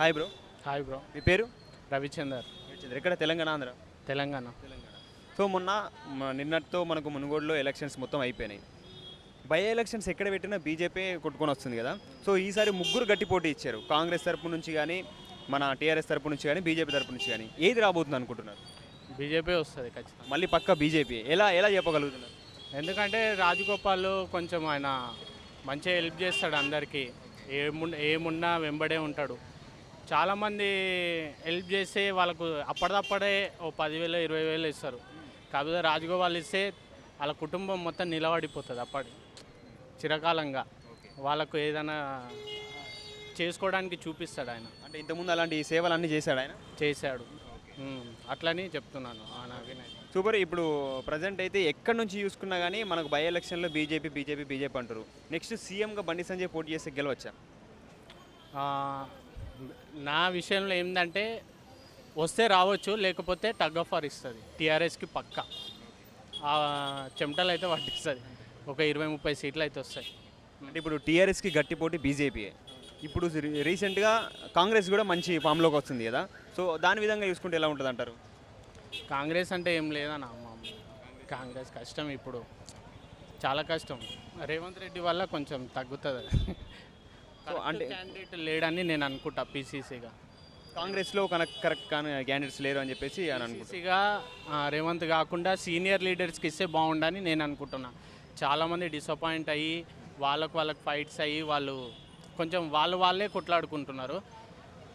Hi bro hi bro మీ పేరు? రవిచందర్. రవిచంద్ర. ఎక్కడ? తెలంగాణ ఆంధ్ర? తెలంగాణ. తెలంగాణ. సో మొన్న నిన్నటితో మనకు మునుగోడులో ఎలక్షన్స్ మొత్తం అయిపోయినాయి. బై ఎలక్షన్స్ ఎక్కడ పెట్టినా బీజేపీ కొట్టుకొని వస్తుంది కదా. సో ఈసారి ముగ్గురు గట్టి పోటీ ఇచ్చారు. కాంగ్రెస్ తరపు నుంచి కానీ మన టీఆర్ఎస్ తరపు నుంచి కానీ బీజేపీ తరపు నుంచి కానీ. ఏది రాబోతుంది అనుకుంటున్నారు? బీజేపీ వస్తుంది ఖచ్చితంగా. మళ్ళీ పక్క బీజేపీ. ఎలా ఎలా చెప్పగలుగుతున్నారు? ఎందుకంటే రాజగోపాల్ కొంచెం ఆయన మంచిగా హెల్ప్ చేస్తాడు అందరికీ. ఏమున్న ఏమున్నా వెంబడే ఉంటాడు. చాలామంది హెల్ప్ చేస్తే వాళ్ళకు అప్పటిదప్పుడే ఓ పదివేలు ఇరవై వేలు ఇస్తారు. కాకపోతే రాజగోపాల్ ఇస్తే వాళ్ళ కుటుంబం మొత్తం నిలబడిపోతుంది అప్పటి చిరకాలంగా. వాళ్ళకు ఏదైనా చేసుకోవడానికి చూపిస్తాడు ఆయన. అంటే ఇంతకుముందు అలాంటి సేవలు అన్నీ చేశాడు ఆయన? చేశాడు. అట్లని చెప్తున్నాను సూపర్. ఇప్పుడు ప్రజెంట్ అయితే ఎక్కడి నుంచి చూసుకున్నా కానీ మనకు బై ఎలక్షన్లో బీజేపీ బీజేపీ బీజేపీ అంటారు. నెక్స్ట్ సీఎంగా బండి సంజయ్ పోటీ చేస్తే గెలవచ్చా? నా విషయంలో ఏంటంటే వస్తే రావచ్చు లేకపోతే టగ్ ఆఫ్ వార్ ఇస్తుంది. టీఆర్ఎస్కి పక్క. ఆ, చెమటలు అయితే పట్టిస్తుంది. ఒక ఇరవై ముప్పై సీట్లు అయితే వస్తాయి. అంటే ఇప్పుడు టీఆర్ఎస్కి గట్టి పోటీ బీజేపీ ఇప్పుడు రీసెంట్గా కాంగ్రెస్ కూడా మంచి ఫామ్లోకి వస్తుంది కదా. సో దాని విధంగా చూసుకుంటే ఎలా ఉంటుంది అంటారు కాంగ్రెస్ అంటే ఏం లేదన్న కాంగ్రెస్ కష్టం ఇప్పుడు. చాలా కష్టం. రేవంత్ రెడ్డి వల్ల కొంచెం తగ్గుతుంది. అంటే క్యాండిడేట్ లేడని నేను అనుకుంటా పీసీసీగా కాంగ్రెస్లో కనెక్ట్ కరెక్ట్ కానీ క్యాండిడేట్స్ లేరు అని చెప్పేసి అనుకుంటున్నాను పీసీసీగా రేవంత్ కాకుండా సీనియర్ లీడర్స్కి ఇస్తే బాగుండని నేను అనుకుంటున్నా. చాలామంది డిసప్పాయింట్ అయ్యి వాళ్ళకు వాళ్ళకి ఫైట్స్ అయ్యి వాళ్ళు కొంచెం వాళ్ళు వాళ్ళే కొట్లాడుకుంటున్నారు.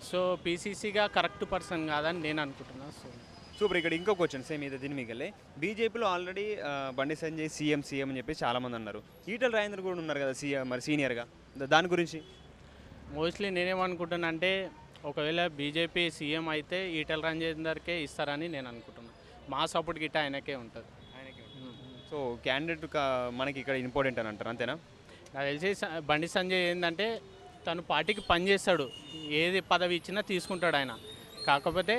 సో పీసీసీగా కరెక్ట్ పర్సన్ కాదని నేను అనుకుంటున్నా. So super. ఇక్కడ ఇంకో క్వశ్చన్ సేమ్ ఇది దీని మీకెళ్ళి. బీజేపీలో already Bandi Sanjay CM CM అని చెప్పేసి చాలామంది అన్నారు. ఈటల రాజేంద్ర కూడా ఉన్నారు కదా సీఎం మరి సీనియర్గా. దాని గురించి? మోస్ట్లీ నేనేమనుకుంటున్నా అంటే ఒకవేళ బీజేపీ సీఎం అయితే ఈటల రాజేందర్కే ఇస్తారని నేను అనుకుంటున్నా మా సపోర్ట్ గిట్ట ఆయనకే ఉంటుంది. సో క్యాండిడేట్ మనకి ఇక్కడ ఇంపార్టెంట్ అని అంటారు అంతేనా? నాకు తెలిసి బండి సంజయ్ ఏంటంటే తను పార్టీకి పనిచేస్తాడు ఏది పదవి ఇచ్చినా తీసుకుంటాడు ఆయన. కాకపోతే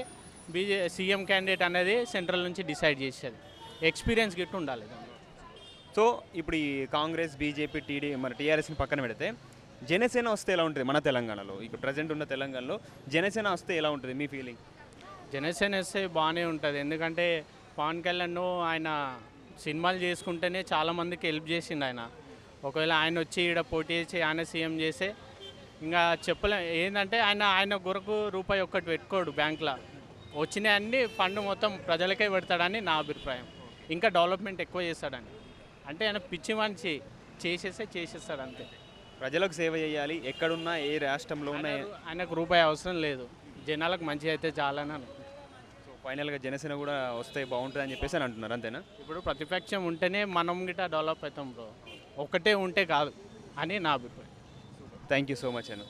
బీజే సీఎం క్యాండిడేట్ అనేది సెంట్రల్ నుంచి డిసైడ్ చేసేది. ఎక్స్పీరియన్స్ గిట్ట ఉండాలి. సో ఇప్పుడు ఈ కాంగ్రెస్ బీజేపీ టీడీ మరి టీఆర్ఎస్ని పక్కన పెడితే జనసేన వస్తే ఎలా ఉంటుంది మన తెలంగాణలో? ఇక్కడ ప్రజెంట్ ఉన్న తెలంగాణలో జనసేన వస్తే ఎలా ఉంటుంది మీ ఫీలింగ్ జనసేన వస్తే బాగానే ఉంటుంది. ఎందుకంటే పవన్ కళ్యాణ్ ఆయన సినిమాలు చేసుకుంటేనే చాలామందికి హెల్ప్ చేసిండు ఆయన. ఒకవేళ ఆయన వచ్చి ఇక్కడ పోటీ చేసి ఆయన సీఎం చేస్తే ఇంకా చెప్పలే. ఏంటంటే ఆయన ఆయన గురకు రూపాయి ఒక్కటి పెట్టుకోడు బ్యాంక్లో. వచ్చినాయన్నీ అన్ని ఫండ్ మొత్తం ప్రజలకే పెడతాడని నా అభిప్రాయం. ఇంకా డెవలప్మెంట్ ఎక్కువ చేస్తాడని. అంటే ఆయన పిచ్చి మనిషి. చేసేస్తే చేసేస్తాడు అంతే. ప్రజలకు సేవ చేయాలి. ఎక్కడున్నా ఏ రాష్ట్రంలో ఉన్న ఆయనకు- రూపాయి అవసరం లేదు. జనాలకు మంచి అయితే చాలని అనుకుంటున్నాను. సో ఫైనల్గా జనసేన కూడా వస్తే బాగుంటుంది అని చెప్పేసి అని అంటున్నారు అంతేనా? ఇప్పుడు ప్రతిపక్షం ఉంటేనే మనం గిట్ట డెవలప్ అవుతాం బ్రో. ఒకటే ఉంటే కాదు అని నా అభిప్రాయం. థ్యాంక్ యూ సో మచ్ అన్న